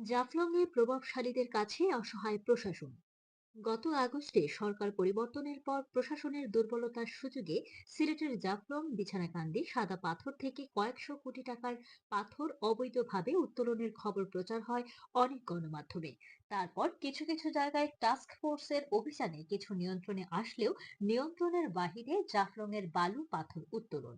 জাফলংয়ে প্রভাবশালীদের কাছে অসহায় প্রশাসন। গত আগস্টে সরকার পরিবর্তনের পর প্রশাসনের দুর্বলতার সুযোগে সিলেটের জাফলং, বিছানাকান্দি, সাদা পাথর থেকে কয়েকশো কোটি টাকার পাথর অবৈধভাবে উত্তোলনের খবর প্রচার হয় অনেক গণমাধ্যমে। তারপর কিছু কিছু জায়গায় টাস্ক ফোর্সের অভিযানে কিছু নিয়ন্ত্রণে আসলেও নিয়ন্ত্রণের বাহিরে জাফলংয়ের বালু পাথর উত্তোলন।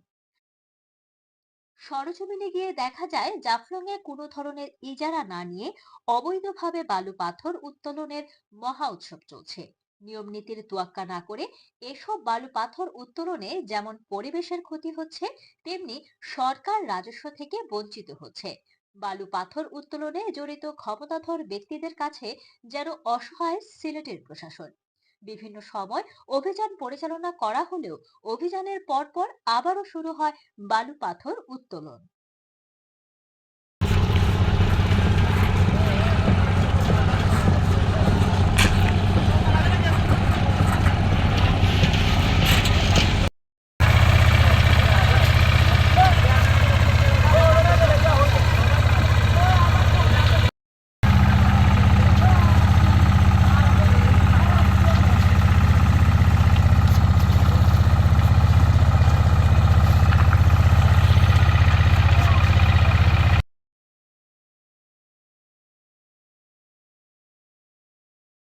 সরেজমিনে গিয়ে দেখা যায় জাফলংয়ে কোনো ধরনের ইজারা না নিয়ে অবৈধভাবে বালু পাথর উত্তোলনের মহা উৎসব চলছে। নিয়ম নীতির তোয়াক্কা না করে এসব বালু পাথর উত্তোলনে যেমন পরিবেশের ক্ষতি হচ্ছে, তেমনি সরকার রাজস্ব থেকে বঞ্চিত হচ্ছে। বালু পাথর উত্তোলনে জড়িত ক্ষমতাধর ব্যক্তিদের কাছে যেন অসহায় সিলেটের প্রশাসন। বিভিন্ন সময় অভিযান পরিচালনা করা হলেও অভিযানের পরপর আবারও শুরু হয় বালু পাথর উত্তোলন।